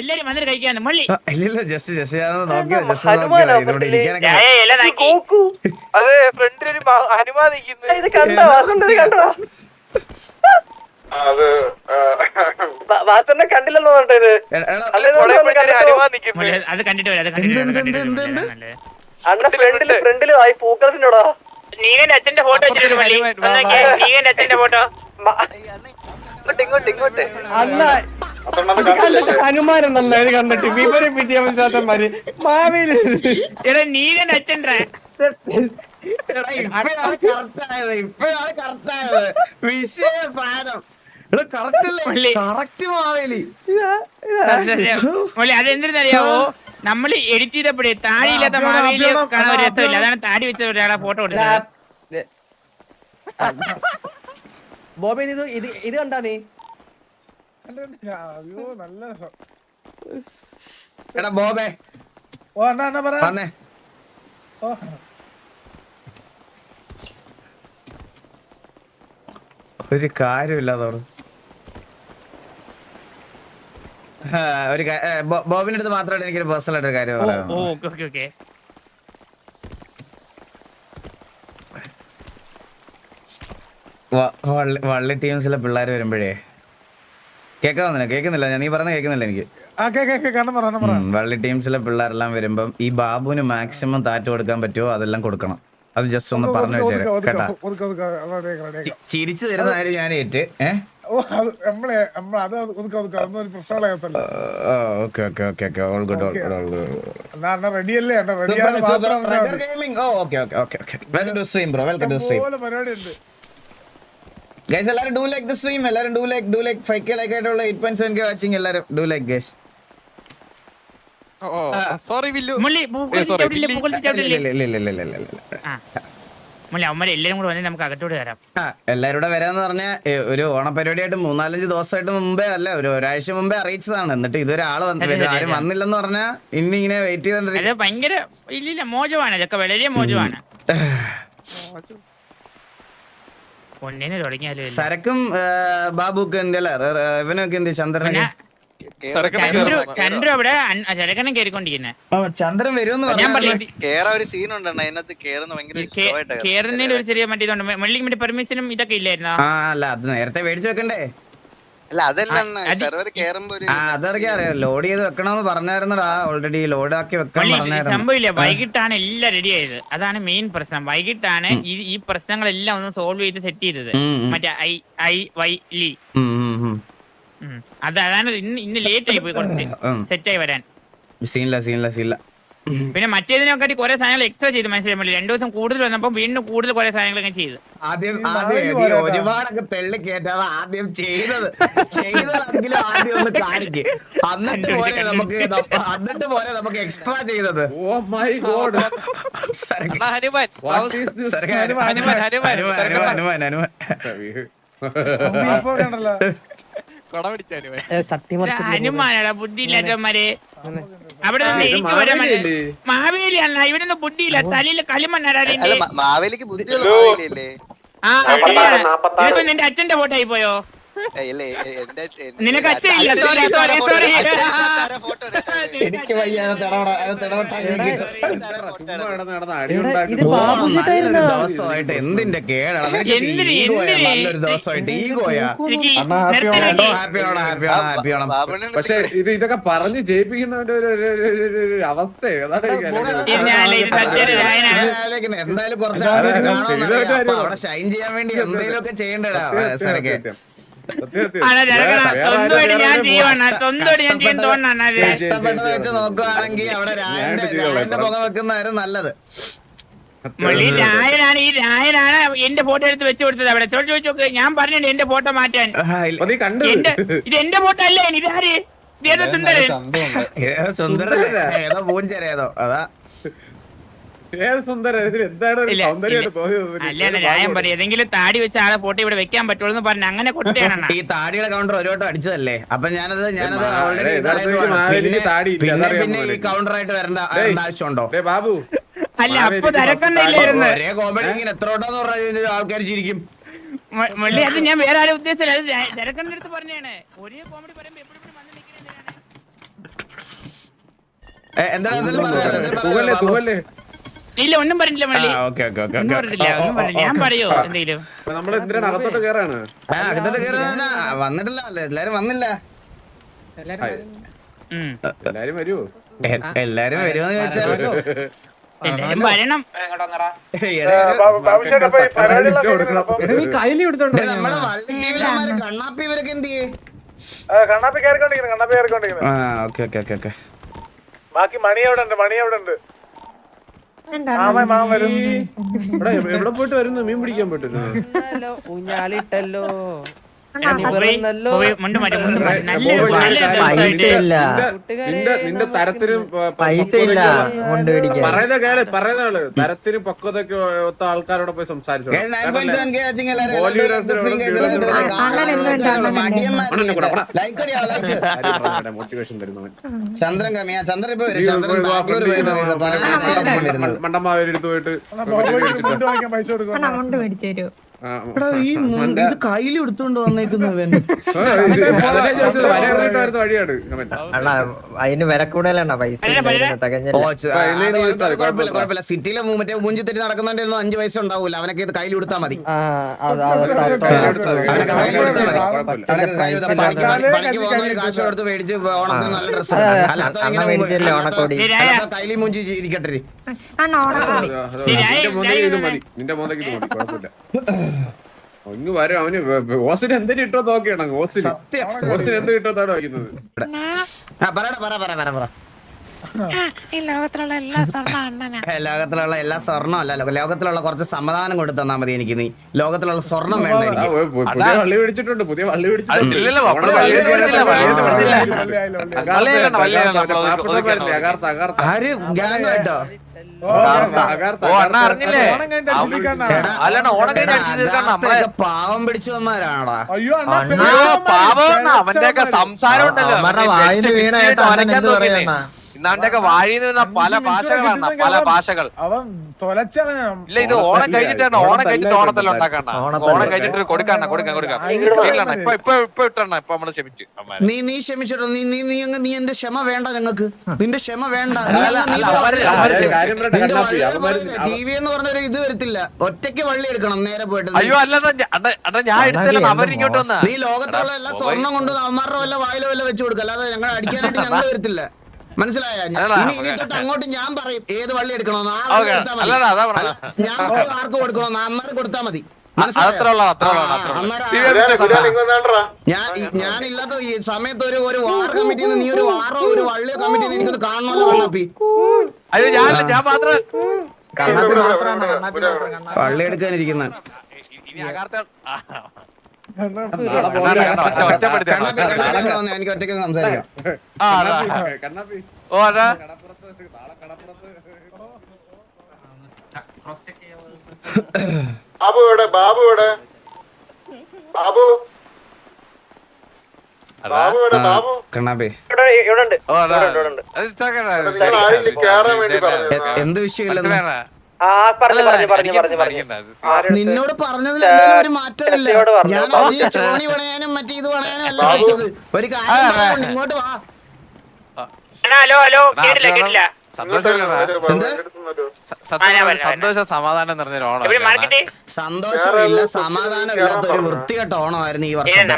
എല്ലാരും വന്നിട്ട് കഴിക്കാന്ന്. മള്ളി. ആ, ജസ്റ്റ് ജസ്റ്റ് നോക്കിയാ ജസ്റ്റ് ഹനുമാനാ നോക്കിയത്. ഇവിടെ ഇരിക്കാനൊക്കെ അതെ പുഴയപ്പുഴയിൽ ഒരു ഹനുമാൻ അത് കണ്ടിട്ട്? വരാം അത് കണ്ടിട്ട്. അണ്ണ ഫ്രണ്ടിൽ ഫ്രണ്ടിൽ ആയി പൂക്കളത്തിനോടാ. നീകന്റെ അച്ഛന്റെ ഫോട്ടോ നോക്കിയേ, നീകന്റെ അച്ഛന്റെ ഫോട്ടോ. ഇങ്ങോട്ട് ഇങ്ങോട്ട് ഇങ്ങോട്ട്. അണ്ണ കണ്ടില്ലേ ഹനുമാനെന്നല്ല ഇത് കണ്ടിട്ട് വിവരം വിദ്യാഭ്യാസമാര് മാവേലി എടാ നീകന്റെ അച്ഛന്റെ. ഇപ്പഴാണ്. വിഷയ സാധനം. അതെന്തിനറിയാവോ? നമ്മൾ എഡിറ്റ് ചെയ്തപ്പോഴേ താടിയില്ലാത്ത ഇല്ലാത്ത അപ്ലോഡ്, മാവേലി കാണാൻ ഒരു രസമില്ല. അതാണ് താടി വെച്ച ഒരാളെ ഫോട്ടോ കൊടുത്തത്. ബോബി ഇത് ഇത് ഇത് കണ്ടാ നീ? അയ്യോ നല്ല രസം. എടാ ബോബേ. ഓ അണ്ണാ അണ്ണാ പറ. വന്നേ ഓ, ഒരു കാര്യമില്ലാതോട് ഒരു കാ- ഏ, ബോ- ബോബിന്റെ അടുത്ത് മാത്രമായിട്ട് എനിക്കൊരു പേഴ്സണൽ ആയിട്ട് ഒരു കാര്യം ഓ പറയാം ഓക്കെ ഓക്കെ ഓക്കെ. വള്ളി- വള്ളി ടീംസിലെ പിള്ളേർ വരുമ്പോഴേ കേൾക്കാവുന്നില്ല കേൾക്കുന്നില്ല. ഞാൻ നീ പറഞ്ഞ കേൾക്കുന്നില്ല എനിക്ക്. വള്ളി ടീംസിലെ പിള്ളേരെല്ലാം വരുമ്പം ഈ ബാബുവിന് മാക്സിമം താറ്റ് കൊടുക്കാൻ പറ്റുമോ? അതെല്ലാം കൊടുക്കണം. അത് ജസ്റ്റ് ഒന്ന് പറഞ്ഞു വെച്ചേരാ. കേട്ടാ? ചിരിച്ചു തരുന്ന കാര്യം ഞാൻ ഏറ്റ്. ഏഹ് റെഡിയല്ലേ? ഗൈസ് എല്ലാവരും ഡു ലൈക്ക് ദ സ്ട്രീം എല്ലാവരും do like do like five K like ആയിട്ടുള്ള eight point seven K watching എല്ലാവരും ഡു ലൈക്ക് ഗൈസ് സോറി വില്ലു എല്ലാരും കൂടെ വന്നിട്ട് നമുക്ക് അകത്തോട്ട് കയറാം. ആ എല്ലാരും കൂടെ വരാന്ന് പറഞ്ഞാൽ ഒരു ഓണപരിപാടിയായിട്ട് മൂന്നാലഞ്ച് ദിവസമായിട്ട് മുമ്പേ അല്ല ഒരു ഒരാഴ്ച മുമ്പേ അറിയിച്ചതാണ്. എന്നിട്ട് ഇതൊരാൾ ആരും. വന്നില്ലെന്ന് പറഞ്ഞാൽ ഇനി ഇങ്ങനെ വെയിറ്റ് ചെയ്തോണ്ടിരിക്കും. ഭയങ്കര ഇല്ലില്ല മോശമാണ് ഇതൊക്കെ വളരെ മോചമാണ്. സരക്കും ബാബുക്ക് എന്ത് അല്ല? റെ- റെ- ഇവനൊക്കെ എന്ത് ചന്ദ്രനെ ചന്ദ്രൻ വരുമെന്ന് ഇഷ്ടമായിട്ടാ കേറുന്നതിന് ഒരു ചെറിയ മറ്റേ ഇതുണ്ട്. പെർമിഷനും ഇതൊക്കെ ഇല്ലായിരുന്നു? ആ അല്ല അത് നേരത്തെ മേടിച്ചു വെക്കണ്ടേ? അല്ല അതല്ല അണ്ണ അത് സെർവർ ആ അതറിയാം അറിയാം. ലോഡ് ചെയ്ത് വെക്കണമെന്ന് പറഞ്ഞായിരുന്നടാ. ഓൾറെഡി ലോഡ് ആക്കി വെക്കാൻ സംഭവമില്ല വൈകിട്ടാണ് എല്ലാം റെഡി ആയത്. അതാണ് മെയിൻ പ്രശ്നം. വൈകിട്ടാണ് ഈ ഈ പ്രശ്നങ്ങളെല്ലാം ഒന്ന് സോൾവ് ചെയ്ത് സെറ്റ് ചെയ്തത്. മറ്റേ ഐ ഐ വൈ ലി. അത് അതാണ് ഇന്ന് ഇന്ന് ലേറ്റ് ആയി പോയി കുറച്ച് സെറ്റ് ആയി വരാൻ. സീനില്ല സീനില്ല സീനില്ല. പിന്നെ മറ്റേതിനെക്കാട്ടി കുറെ സാധനങ്ങൾ എക്സ്ട്രാ ചെയ്ത് മനസ്സിലായി? രണ്ടു ദിവസം കൂടുതൽ വന്നപ്പോൾ വീണ്ടും കൂടുതൽ കുറെ സാധനങ്ങളൊക്കെ ചെയ്ത്. ആദ്യം ആദ്യം ഒരുപാടൊക്കെ തെള്ളി കേറ്റാതെ ആദ്യം ചെയ്തത്. ചെയ്തതെങ്കിലും ആദ്യം ഒന്ന് കാണിക്ക്. എന്നിട്ട് പോരെ നമുക്ക് എന്നിട്ട് നമുക്ക് എക്സ്ട്രാ ചെയ്തത്. ഹനുമാൻ. ഹനുമാനടാ ബുദ്ധി ഇല്ലാത്തവന്മാരെ അവിടെ നിന്ന് എനിക്ക് വരാൻ മഹാബലി അണ്ണ ഇവിടെ നിന്ന് ബുദ്ധിയില്ല. തലയിൽ മ- മാവേലിക്ക് ബുദ്ധിയുള്ള മാവേലിയല്ലേ? ആ. ഇതിപ്പോ നിന്റെ അച്ഛന്റെ ഫോട്ടോ ആയി പോയോ എനിക്ക് വയ്യ? ദിവസമായിട്ട് എന്തിന്റെ കേടാണ്? നല്ലൊരു ദിവസമായിട്ട് ഈഗോയാ പക്ഷെ ഇത് ഇതൊക്കെ പറഞ്ഞ് ജയിപ്പിക്കുന്നവന്റെ ഒരു അവസ്ഥ. എന്തായാലും കുറച്ച്. അവിടെ ഷൈൻ ചെയ്യാൻ വേണ്ടി എന്തെങ്കിലും ഒക്കെ ചെയ്യണ്ടടാ സത്യം, ഇഷ്ടപ്പെട്ടത് വെച്ച് നോക്കുവാണെങ്കിൽ അവിടെ വെക്കുന്നതായിരുന്നു നല്ലത്. മള്ളി രായനാണ് ഈ രായനാണ് എന്റെ ഫോട്ടോ എടുത്ത് വെച്ചു കൊടുത്തത് അവിടെ. ചോദിച്ചു ചോദിച്ചു നോക്ക് ഞാൻ പറഞ്ഞു എന്റെ ഫോട്ടോ മാറ്റാൻ. ഇത് എന്റെ ഫോട്ടോ അല്ലേ? ഇതാര് ഇതേതോ സുന്ദരൻ. ഏതോ സുന്ദരൻ ഏതോ പൂഞ്ചരേതോ അതാ. എന്താണ് രായം പറയും ഏതെങ്കിലും താടി വെച്ച ആളെ ഫോട്ടോ ഇവിടെ വെക്കാൻ പറ്റുള്ളൂ എന്ന് പറഞ്ഞ അങ്ങനെ കൊടുത്തേണ ഈ താടിയുടെ കൗണ്ടർ ഒരു വട്ടം അടിച്ചതല്ലേ? അപ്പൊ ഞാനത് ഞാനത് ഓൾറെഡി പിന്നെ പിന്നെ ഈ. കൗണ്ടർ ആയിട്ട് വരേണ്ട ആവശ്യമുണ്ടോ? ബാബു. അല്ല അപ്പൊ മാവേലിക്ക് തിരക്കൊന്നുമില്ലായിരുന്നു ഒരേ കോമഡി ഇങ്ങനെ എത്ര വട്ടം പറഞ്ഞ ആൾക്കാർ ചിരിക്കും. മള്ളി അത് ഞാൻ വേറെ ആരും ഉദ്ദേശിച്ചില്ല. അത് തിരക്കന്റെ അടുത്ത് പറഞ്ഞാണ്. ഒരേ കോമഡി പറയുമ്പോ എപ്പോഴും ഏ, എന്താണ് എന്തെങ്കിലും ഇല്ല ഒന്നും പറഞ്ഞില്ല മള്ളി. ഓക്കെ ഓക്കേ, ഓക്കേ, ഓക്കേ, ഒന്നും. പറഞ്ഞില്ല ഒന്നും പറഞ്ഞില്ല. ഞാൻ പറയോ എന്തെങ്കിലും? നമ്മൾ എന്തിനാണ് അകത്തോട്ട് കേറാണ്. ആ, അകത്തോട്ട് കേറാന വന്നിട്ടില്ല അല്ലേ? എല്ലാരും വന്നില്ല. എല്ലാരും വരുമോ എല്ലാരും വരുമെന്ന് ചോദിച്ചാൽ എല്ലാരും വരണം. നമ്മുടെ കണ്ണാപ്പി ഇവരൊക്കെ എന്ത് ചെയ്യേ? കണ്ണാപ്പി കയറിക്കൊണ്ടിരിക്കുന്നു കണ്ണാപ്പി കയറിക്കൊണ്ടിരിക്കുന്നു. ആ ഓക്കെ ഓക്കെ ഓക്കെ ഓക്കെ. ബാക്കി മണി എവിടെ ഉണ്ട് മണി എവിടെ ഉണ്ട് മാമ മാമ വരും ഇവിടെ എവിടെ പോയിട്ട് വരുന്നു മീൻ പിടിക്കാൻ പറ്റുന്നു ഊഞ്ഞാലിട്ടല്ലോ നിന്റെ- തരത്തിനും പറയുന്ന കേൾ പറയുന്ന തരത്തിനും പക്വതൊക്കെ ഒത്ത ആൾക്കാരോട് പോയി സംസാരിച്ചു Guys, 9.7 K watching എല്ലാവരും. Bollywood എല്ലാവരും like this thing, guys, എല്ലാവരും like കാണാൻ മടിയന്മാര് like അടിയാ, like. മോട്ടിവേഷൻ തരുന്നവൻ ചന്ദ്രൻ കമ്മിയാ ചന്ദ്രൻ ഇപ്പൊ ചന്ദ്രൻ ബാംഗ്ലൂർ പോയിട്ട് പൈസ കൊടുക്കും ഈ ഇത് കയ്യിൽ എടുത്തോണ്ട് വന്നേക്കുന്നവൻ. അതിന് വില കൂടുതലാണ് പൈസ കുഴപ്പമില്ല സിറ്റിയിലെ മറ്റേ മൂഞ്ചി തെറ്റി നടക്കുന്നതിന്റെ ഒന്നും അഞ്ച് വയസ്സ് ഉണ്ടാവൂല അവനൊക്കെ ഇത് കയ്യിൽ കൊടുത്താൽ മതി പണിക്ക് പോകുന്നവര് കാശ് കൊടുത്ത് മേടിച്ച് ഓണത്തിന് നല്ല ഓണക്കോടി കയ്യിൽ മുഞ്ചി ഇരിക്കട്ടെ നിന്റെ മതി നിന്റെ മോന്തയ്ക്ക് ഇത് മതി കുഴപ്പമില്ല ഒന്ന് വരും അവന് വ- വ- ഓസിന് എന്തിനു ഇട്ടോ നോക്കിയാണ് ഓസിന് സത്യം. ഓസിന് എന്ത് കിട്ടുന്നതാണ് വയ്ക്കുന്നത് ആ പറയട പറ പറ പറ പറ ഈ ലോകത്തിലുള്ള എല്ലാ സ്വർണ അണ്ണനാ ഏ, ലോകത്തിലുള്ള എല്ലാ സ്വർണം അല്ല ലോകത്തിലുള്ള കുറച്ച് സമാധാനം കൊടുത്തു തന്നാ മതി എനിക്ക് നീ ലോകത്തിലുള്ള സ്വർണം വേണ്ട എനിക്ക് പുതിയ വള്ളി പിടിച്ചിട്ടുണ്ട് പുതിയ വള്ളി പിടിച്ചിട്ടുണ്ട്. ആര് ഗ്യാങ് കേട്ടോ അറിഞ്ഞില്ലേ? ഓണം കഴിഞ്ഞിട്ട് അടിച്ചിരിക്കാനാ. അല്ലണ്ണ ഓണം കഴിഞ്ഞ് അടിച്ചു തീർക്കണം നമ്മളെ പാവം പിടിച്ചവന്മാരാണോടാ അയ്യോ അണ്ണാ, അയ്യോ പാവം അവന്റെയൊക്കെ. സംസാരം ഉണ്ടല്ലോ. വായിന്ന് വീണായിട്ട് വീണ കിട്ടിയിട്ട് അണ്ണൻ വന്ന വാഴിന്ന് പല ഭാഷകളാണ് പല ഭാഷകൾ. അവൻ ഇല്ല ഇത് ഓണം കഴിഞ്ഞിട്ടാണ് ഓണം കഴിഞ്ഞിട്ട് ഓണത്തല്ല ഉണ്ടാക്കണ്ട. ഓണത്തല്ല. ഓണം കഴിഞ്ഞിട്ട് കൊടുക്കണ്ട കൊടുക്കാൻ കൊടുക്കാം ഇപ്പൊ ഇപ്പൊ ഇപ്പൊ ഇട്ടണ ഇപ്പൊ നമ്മൾ ക്ഷമിച്ചു. നീ നീ ക്ഷമിച്ചിട്ടോ. നീ നീ നീ അങ്ങ് നീ എന്റെ ക്ഷമ വേണ്ട ഞങ്ങക്ക് നിന്റെ ക്ഷമ വേണ്ട. ടി വി എന്ന് പറഞ്ഞൊരു ഇത് വരത്തില്ല. ഒറ്റയ്ക്ക് വള്ളി എടുക്കണം നേരെ പോയിട്ട്. അയ്യോ അല്ല ഞാൻ എടുത്തല്ല അവരിങ്ങോട്ട് വന്ന. നീ ലോകത്തുള്ള എല്ലാ സ്വർണം കൊണ്ട് അവന്മാരുടെ വല്ല വായിലോ വല്ല വെച്ച് കൊടുക്കല്ലാതെ ഞങ്ങൾ അടിക്കാനായിട്ട് ഞങ്ങൾ വരത്തില്ല. മനസ്സിലായ? അല്ല, ഇനി ഇനി തൊട്ട് അങ്ങോട്ട് ഞാൻ പറയും ഏത് വള്ളി എടുക്കണോന്ന് ആ. വള്ളി എടുത്താൽ മതി. ഞാൻ പറയും ആർക്ക് കൊടുക്കണോന്ന് അന്നേരം കൊടുത്താൽ മതി. ഞാൻ ഞാനില്ലാത്ത ഈ സമയത്ത് ഒരു ഒരു വാർ കമ്മിറ്റിന്ന് നീ ഒരു വാറോ ഒരു വള്ളിയോ കമ്മിറ്റി എനിക്കത് കാണണമല്ലോ കണ്ണാപ്പി. അയ്യോ ഞാൻ ഞാൻ മാത്രം കണ്ണാപ്പി മാത്രമാണ് കണ്ണാപ്പി മാത്രം കണ്ണാപ്പി. വള്ളി എടുക്കാനിരിക്കുന്ന എനിക്ക് ഒറ്റയ്ക്ക് സംസാരിക്കാം. ഓ ബാബു ബാബു ബാബു? എന്ത് വിഷയമില്ലെന്ന് നിന്നോട് പറഞ്ഞതിൽ ഒരു മാറ്റമില്ല. ഞാൻ ചോണി പണയാനും മറ്റേ ഇത് പണയാനും അല്ല വിളിച്ചത്. ഒരു കാര്യം ഇങ്ങോട്ട് വാ. Hello hello. കേട്ടില്ല കേട്ടില്ല. സന്തോഷം സമാധാനം നിറഞ്ഞൊരു ഓണം എവിടെ സന്തോഷമില്ല സമാധാനം ഇല്ലാത്ത ഒരു വൃത്തികെട്ട ഓണമായിരുന്നു ഈ വർഷം.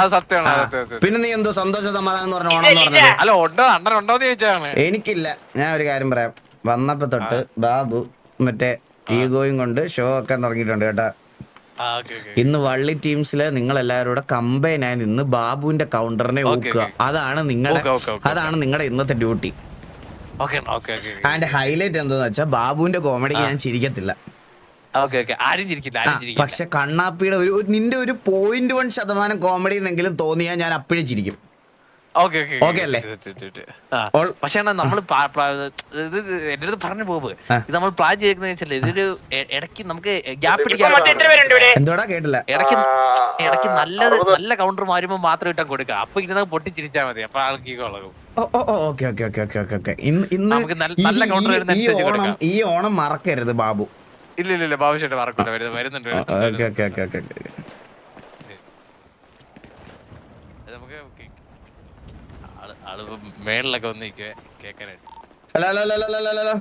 അത് സത്യമാണ്. പിന്നെ നീ എന്തോ സന്തോഷ സമാധാനം എന്ന് പറഞ്ഞ ഓണം എന്ന് പറഞ്ഞത്? അല്ല ഉണ്ടോ അണ്ണൻ ഉണ്ടോന്ന് ചോദിച്ചാണ് എനിക്കില്ല. ഞാൻ ഒരു കാര്യം പറയാം. വന്നപ്പോ തൊട്ട് ബാബു മറ്റേ ഈഗോയും കൊണ്ട് ഷോ ഒക്കെ തുടങ്ങിയിട്ടുണ്ട് കേട്ടാ. ഇന്ന് വള്ളി ടീംസിലെ നിങ്ങൾ എല്ലാവരും കൂടെ കമ്പൈൻ ആയി നിന്ന് ബാബുവിന്റെ കൗണ്ടറിനെ ഓക്കുക. ഊക്കുക അതാണ് നിങ്ങളുടെ. അതാണ് നിങ്ങളുടെ ഇന്നത്തെ ഡ്യൂട്ടി. അതിന്റെ ഹൈലൈറ്റ് എന്താന്ന് വെച്ചാൽ ബാബുവിന്റെ കോമഡി ഞാൻ ചിരിക്കത്തില്ല. പക്ഷെ കണ്ണാപ്പിയുടെ ഒരു- നിന്റെ ഒരു പോയിന്റ് വൺ ശതമാനം കോമഡി എന്നെങ്കിലും തോന്നിയാൽ ഞാൻ അപ്പോഴും ചിരിക്കും. പക്ഷെ നമ്മൾ എന്റെ അടുത്ത് പറഞ്ഞു പോകും ആ. ഇത് നമ്മൾ പ്ലാൻ ചെയ്യുന്ന വെച്ചാൽ ഇതൊരു ഇടയ്ക്ക് നമുക്ക് ഗ്യാപ്പ് കേട്ടില്ല ഇടയ്ക്ക് ഇടയ്ക്ക് നല്ലത് നല്ല കൗണ്ടർ മാറുമ്പോ മാത്രം ഇട്ടാൽ കൊടുക്കുക അപ്പൊ ഇരുന്ന് പൊട്ടിച്ചിരിച്ചാൽ മതി അപ്പൊ ആൾക്ക് കൊള്ളകും ഓ ഓ ഓ okay okay okay okay okay okay ഇന്ന് ഇന്ന് നമുക്ക് നല്ല- ഈ- നല്ല ഈ- ഈ ഓണം കൊടുക്കാം. ഈ ഓണം മറക്കരുത് ബാബു ഇല്ല ഇല്ല ബാബു ചേട്ടാ മറക്കൂല വരുന്നുണ്ട് വരുന്നുണ്ട് വരുന്നുണ്ട്, ഓക്കെ വരുന്നുണ്ട്. ഓക്കെ ഓക്കെ ഓക്കെ ഓക്കെ അത് നമുക്ക് ഓക്കേ. ആൾ ആൾ അത് മേളിലൊക്കെ വന്ന് നിൽക്കുവേ കേക്കാനായിട്ട്. Hello hello hello hello hello hello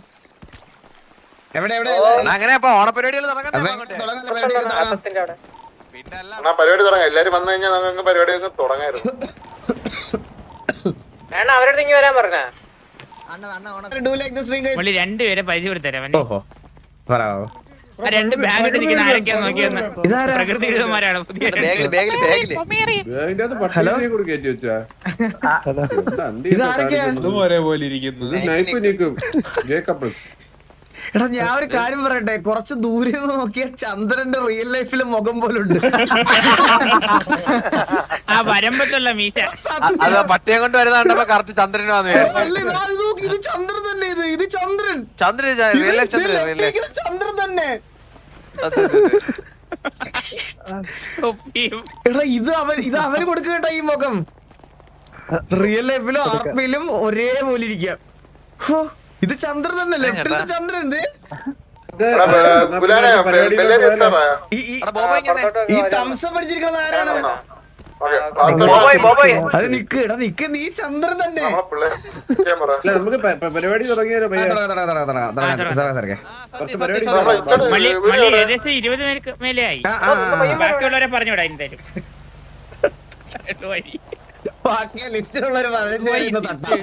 എവിടെ എവിടെ? അങ്ങനെ അപ്പൊ ഓണപരിപാടികൾ. പിന്നെ അല്ല പരിപാടി തുടങ്ങാം. എല്ലാരും വന്നു കഴിഞ്ഞാൽ നമുക്ക് പരിപാടി ഒന്ന് തുടങ്ങായിരുന്നു. like this ring, guys. പുള്ളി രണ്ടുപേരെ പരിചയപ്പെടുത്തരാം ഓഹോ. പറയാവോ രണ്ട് ബാഗ് നിൽക്കുന്ന ആരൊക്കെയാന്ന് നോക്കിയെന്ന്? ഇതാരാ? പ്രകൃതി വിരുദ്ധന്മാരാണ് പുതിയ ബാഗിൽ ബാഗിൽ ബാഗിൽ. അതിന്റെ അകത്ത് പട്ടിയെ കൂടി കയറ്റി വെച്ചാ? എന്താ അണ്ടി ഇതാരൊക്കെയാ? ഇത് സ്നൈപ്പ് നീക്കും. എടാ ഞാൻ ഒരു കാര്യം പറയട്ടെ? കുറച്ച് ദൂരെ നിന്ന് നോക്കിയ ചന്ദ്രന്റെ റിയൽ ലൈഫിലെ മുഖം പോലുണ്ട്. ആ വരമ്പത്തുള്ള മീശ അത് പട്ടിയെ കൊണ്ട് വരുന്ന കറക്റ്റ് ചന്ദ്രന് വന്നു. അല്ല, ഇതാ, ഇത് നോക്ക്, ഇത് ചന്ദ്രൻ തന്നെ ഇത്. ഇത് Chandran. Chandran real life Chandran real life ഇത് ചന്ദ്രൻ തന്നെ. എടാ ഇത് അവൻ ഇത് അവന് കൊടുക്കട്ട ഈ മുഖം. റിയൽ ലൈഫിലും ആർപ്പിയിലും ഒരേപോലെ ഇരിക്കാം. ഹോ, ഇത് ചന്ദ്രൻ തന്നെ ലെഫ്റ്റിലത്തെ ചന്ദ്രൻ എന്ത്? ഈ- ഈ- എടാ ബോബോ ഇങ്ങനെ ഈ തംസം പഠിച്ചിരിക്കുന്നത് ആരാണ്? അത് നിക്ക് എടാ നിക്ക് നീ ചന്ദ്രൻ തന്നെ. നമുക്ക് പരിപാടി തുടങ്ങിയാലോ. ഏകദേശം ഇരുപത് പേർക്ക് മേലെ ആയി. ബാക്കിയുള്ളവരെ പറഞ്ഞുവിടാ എന്തായാലും. ബാക്കി പതിനഞ്ച് തട്ടാം.